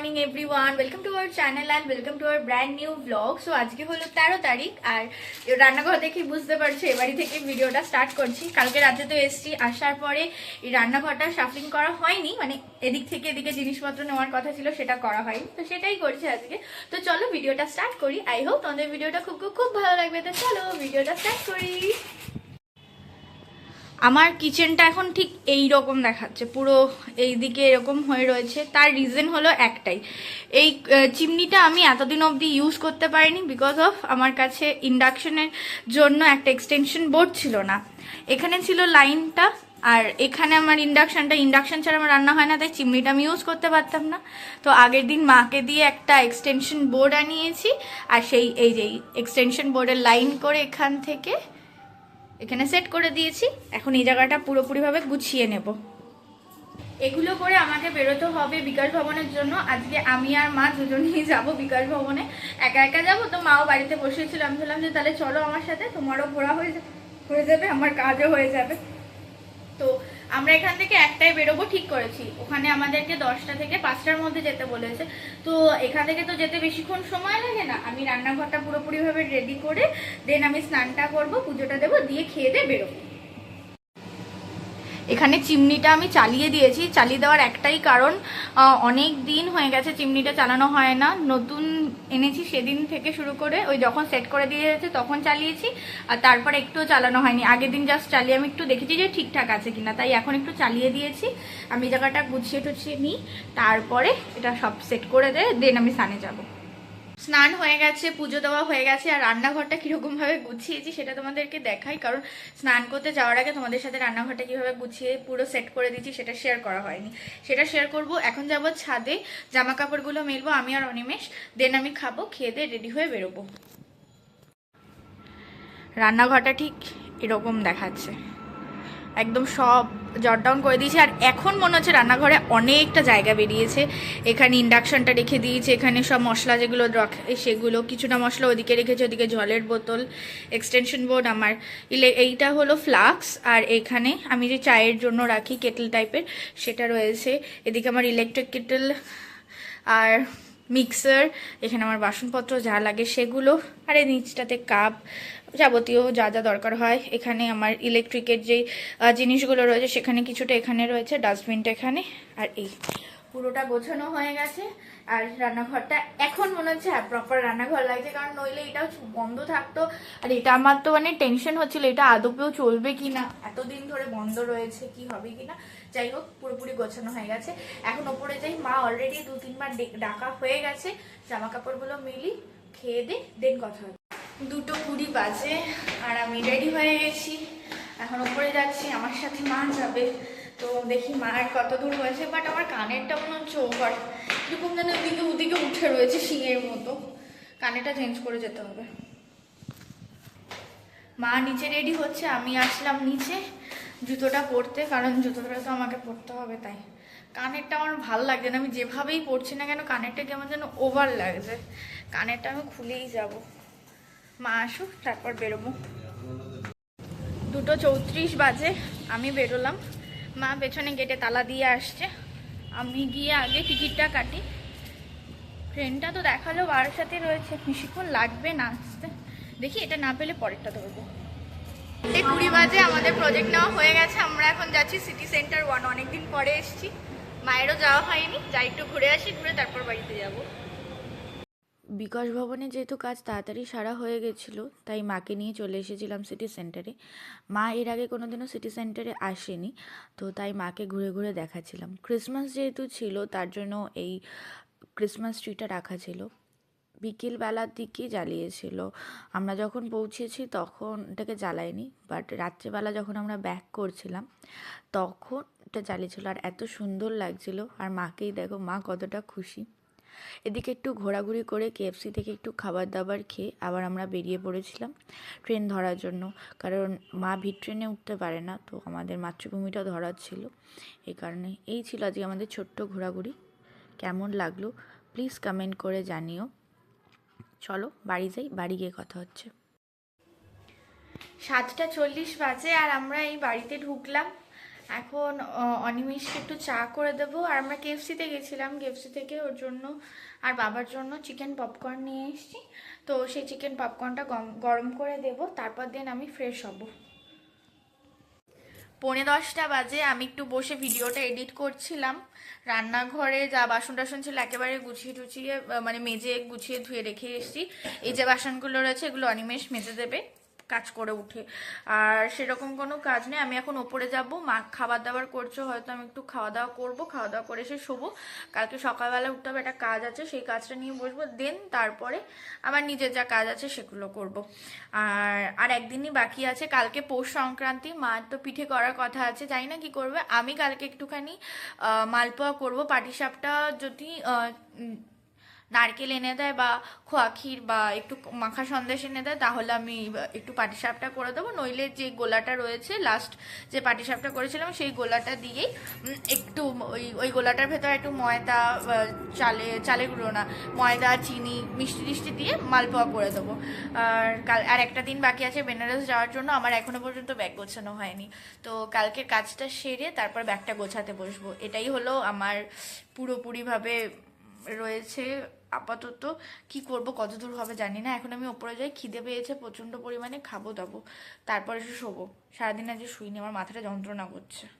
Morning everyone welcome to our channel and welcome to our brand new blog so আজকে হলো তেরো তারিখ আর রান্নাঘর দেখে বুঝতে পারছ, এবারই থেকে ভিডিওটা স্টার্ট করছি। কালকে রাতে তো এসছি, আসার পরে এই রান্নাঘরটা শাফলিং করা হয়নি মানে এদিক থেকে এদিকে জিনিসপত্র নেওয়ার কথা ছিল, সেটা করা হয়নি। তো সেটাই করছি আজকে। তো চলো ভিডিওটা স্টার্ট করি। আই হোপ তোমাদের ভিডিওটা খুব খুব খুব ভালো লাগবে। তো চলো ভিডিওটা স্টার্ট করি। আমার কিচেনটা এখন ঠিক এই রকম দেখাচ্ছে, পুরো এই দিকে এরকম হয়ে রয়েছে। তার রিজন হলো একটাই, এই চিমনিটা আমি এতদিন অবধি ইউজ করতে পারিনি বিকজ অফ আমার কাছে ইন্ডাকশনের জন্য একটা এক্সটেনশন বোর্ড ছিল না। এখানে ছিল লাইনটা আর এখানে আমার ইন্ডাকশনটা ইন্ডাকশন ছাড়া আমার রান্না হয় না, তাই চিমনিটা আমি ইউজ করতে পারতাম না। তো আগের দিন মাকে দিয়ে একটা এক্সটেনশন বোর্ড আনিয়েছি আর সেই, এই যে এক্সটেনশন বোর্ডের লাইন করে এখান থেকে এখানে সেট করে দিয়েছি। এখন এই জায়গাটা পুরোপুরিভাবে গুছিয়ে নেব। এগুলো করে আমাকে বেরোতে হবে বিকাশ ভবনের জন্য। আজকে আমি আর মা দুজনেই যাব বিকাশ ভবনে। একা একা যাব? তো মাও বাড়িতে বসেছিল। আমি বললাম যে, তাহলে চলো আমার সাথে। তোমারও ঘোরা হয়ে যাবে হয়ে যাবে, আমার কাজও হয়ে যাবে। তো আমরা এখান থেকে একটাই বেরোবো, ঠিক করেছি। ওখানে আমাদেরকে দশটা থেকে পাঁচটার মধ্যে যেতে বলেছে। তো এখান থেকে তো যেতে বেশিক্ষণ সময় লাগে না। আমি রান্নাঘরটা পুরোপুরিভাবে রেডি করে দেন আমি স্নানটা করব, পুজোটা দেবো, দিয়ে খেয়ে দিয়ে বেরোবো। এখানে চিমনিটা আমি চালিয়ে দিয়েছি। চালিয়ে দেওয়ার একটাই কারণ অনেক দিন হয়ে গেছে চিমনিটা চালানো হয় না। নতুন এনেছি সেদিন থেকে শুরু করে, ওই যখন সেট করে দিয়ে যাচ্ছে তখন চালিয়েছি, আর তারপর একটুও চালানো হয়নি। আগের দিন জাস্ট চালিয়ে আমি একটু দেখেছি যে ঠিকঠাক আছে কিনা, তাই এখন একটু চালিয়ে দিয়েছি। আমি জায়গাটা গুছিয়ে টুছিয়ে নিই, তারপরে এটা সব সেট করে দেয় দেন আমি সানে যাব। স্নান হয়ে গেছে, পুজো দেওয়া হয়ে গেছে, আর রান্নাঘরটা কীরকম ভাবে গুছিয়েছি সেটা তোমাদেরকে দেখাই, কারণ স্নান করতে যাওয়ার আগে তোমাদের সাথে রান্নাঘরটা কীভাবে গুছিয়ে পুরো সেট করে দিচ্ছি সেটা শেয়ার করা হয়নি। সেটা শেয়ার করব, এখন যাব ছাদে জামা কাপড়গুলো মেলবো, আমি আর অনিমেষ দেন আমি খাব, খেয়ে দিয়ে রেডি হয়ে বেরোবো। রান্নাঘরটা ঠিক এরকম দেখাচ্ছে। একদম সব জট ডাউন করে দিয়েছে। আর এখন মনে হচ্ছে রান্নাঘরে অনেকটা জায়গা বেরিয়েছে। এখানে ইন্ডাকশনটা রেখে দিয়েছে, এখানে সব মশলা যেগুলো রাখে সেগুলো, কিছুটা মশলা ওদিকে রেখেছে, ওদিকে জলের বোতল এক্সটেনশন বোর্ড আমার ইলে, এইটা হলো ফ্লাক্স আর এখানে আমি যে চায়ের জন্য রাখি কেটল টাইপের সেটা রয়েছে। এদিকে আমার ইলেকট্রিক কেটল আর মিক্সার এখানে আমার বাসনপত্র যা লাগে সেগুলো, আর এই নিচটাতে কাপ যাবতীয় যা যা দরকার হয়। এখানে আমার ইলেকট্রিকের যে জিনিসগুলো রয়েছে, সেখানে কিছুটা এখানে রয়েছে ডাস্টবিনটা এখানে, আর এই পুরোটা গোছানো হয়ে গেছে। আর রান্নাঘরটা এখন মনে হচ্ছে হ্যাঁ প্রপার রান্নাঘর লাগছে, কারণ নইলে এটাও বন্ধ থাকতো। আর এটা আমার তো মানে টেনশন হচ্ছিল, এটা আদপেও চলবে কি না এতদিন ধরে বন্ধ রয়েছে, কি হবে কি না যাই হোক, পুরোপুরি গোছানো হয়ে গেছে। এখন ওপরে যাই, মা অলরেডি দু তিনবার ডাকা হয়ে গেছে। জামা কাপড়গুলো মিলি, খেয়ে দে দেন কথা দুটো কুড়ি বাজে আর আমি রেডি হয়ে গেছি। এখন ওপরে যাচ্ছি, আমার সাথে মা যাবে। তো দেখি মায়ের কত দূর হয়েছে বাট আমার কানেরটা মনে হচ্ছে ওভার এরকম যেন ওদিকে ওদিকে উঠে রয়েছে শিঙের মতো। কানেরটা চেঞ্জ করে যেতে হবে। মা নিচে রেডি হচ্ছে, আমি আসলাম নিচে জুতোটা পরতে, কারণ জুতোটা তো আমাকে পরতে হবে তাই। কানেরটা আমার ভালো লাগছে না, আমি যেভাবেই পরছি না কেন, কানেরটা কেমন যেন ওভার লাগছে। কানেরটা আমি খুলেই যাব। মা আসুক, তারপর বেরোবো। দুটো চৌত্রিশ বাজে, আমি বেরোলাম। মা পেছনে গেটে তালা দিয়ে আসছে। আমি গিয়ে আগে টিকিটটা কাটি। ট্রেনটা তো দেখাল বারোর সাথে রয়েছে। বেশিক্ষণ লাগবে না আসতে। দেখি এটা না পেলে পরেরটা ধরবো। কুড়ি বাজে, আমাদের প্রজেক্ট নেওয়া হয়ে গেছে। আমরা এখন যাচ্ছি সিটি সেন্টার ওয়ান অনেকদিন পরে এসেছি। মায়েরও যাওয়া হয়নি। যাই একটু ঘুরে আসি, ঘুরে তারপর বাড়িতে যাব। বিকাশ ভবনে যেহেতু কাজ তাড়াতাড়ি সারা হয়ে গেছিল, তাই মাকে নিয়ে চলে এসেছিলাম সিটি সেন্টারে মা এর আগে কোনোদিনও সিটি সেন্টারে আসেনি, তো তাই মাকে ঘুরে ঘুরে দেখাচ্ছিলাম। ক্রিসমাস যেহেতু ছিল, তার জন্য এই ক্রিসমাস ট্রিটা রাখা ছিল। বিকেলবেলার দিকে জ্বালিয়েছিল। আমরা যখন পৌঁছেছি তখন এটাকে জ্বালায়নি বাট রাত্রেবেলা যখন আমরা ব্যাক করছিলাম, তখন এটা জ্বালিয়েছিল। আর এত সুন্দর লাগছিল। আর মাকেই দেখো, মা কতটা খুশি। এদিকে একটু ঘোরাঘুরি করে কেএফসি থেকে একটু খাবার দাবার খেয়ে আবার আমরা বেরিয়ে পড়েছিলাম ট্রেন ধরার জন্য। কারণ মা ভিড় ট্রেনে উঠতে পারে না, তো আমাদের মাতৃভূমিটা ধরার ছিল। এই কারণে এই ছিল আজকে আমাদের ছোট্ট ঘোরাঘুরি। কেমন লাগল প্লিজ কমেন্ট করে জানিও। চলো বাড়ি যাই, বাড়ি গিয়ে কথা হচ্ছে। সাতটা চল্লিশ বাজে আর আমরা এই বাড়িতে ঢুকলাম। এখন অনিমেষকে একটু চা করে দেবো। আর আমরা কেএফসিতে গেছিলাম। কেএফসি থেকে ওর জন্য আর বাবার জন্য চিকেন পপকর্ন নিয়ে এসেছি। তো সেই চিকেন পপকর্নটা গরম করে দেব। তারপর দিন আমি ফ্রেশ হব। পৌনে দশটা বাজে। আমি একটু বসে ভিডিওটা এডিট করছিলাম। রান্নাঘরে যা বাসন টাসন ছিল একেবারে গুছিয়ে টুছিয়ে মানে মেজে গুছিয়ে ধুয়ে রেখে এসেছি। এই যে বাসনগুলো রয়েছে, এগুলো অনিমেষ মেজে দেবে। কাজ করে উঠে। আর সেরকম কোনো কাজ নেই। আমি এখন ওপরে যাব। মা খাবার দাবার করছ, হয়তো আমি একটু খাওয়া দাওয়া করব খাওয়া দাওয়া করে এসে শোবো। কালকে সকালবেলা উঠতে হবে, একটা কাজ আছে, সেই কাজটা নিয়ে বসবো। দেন তারপরে আমার নিজের যা কাজ আছে সেগুলো করব। আর আর একদিনই বাকি আছে। কালকে পৌষ সংক্রান্তি, মার তো পিঠে করার কথা আছে। জানি না কি করবে। আমি কালকে একটুখানি মালপোয়া করব। পাটিসাপটা যদি নারকেল এনে দেয় বা খোয়া ক্ষীর বা একটু মাখা সন্দেশ এনে দেয়, তাহলে আমি একটু পাটিসাপটা করে দেবো। নইলে যে গোলাটা রয়েছে লাস্ট যে পাটিসাপটা করেছিলাম, সেই গোলাটা দিয়েই একটু ওই ওই গোলাটার ভেতরে একটু ময়দা চালে চালে গুঁড়ো না, ময়দা, চিনি, মিষ্টি টিষ্টি দিয়ে মালপোয়া করে দেবো। আর কাল, আর একটা দিন বাকি আছে বেনারস যাওয়ার জন্য, আমার এখনও পর্যন্ত ব্যাগ গোছানো হয়নি। তো কালকে কাজটা সেরে তারপর ব্যাগটা গোছাতে বসবো। এটাই হলো আমার পুরোপুরিভাবে রয়েছে আপাতত কি করব কত দূর হবে জানি না। এখন আমি ওপরে যাই, খিদে পেয়েছে, প্রচণ্ড পরিমাণে খাব দাবো তারপরে এসে শোবো। সারাদিন আজ শুইনি, আমার মাথাটা যন্ত্রণা করছে।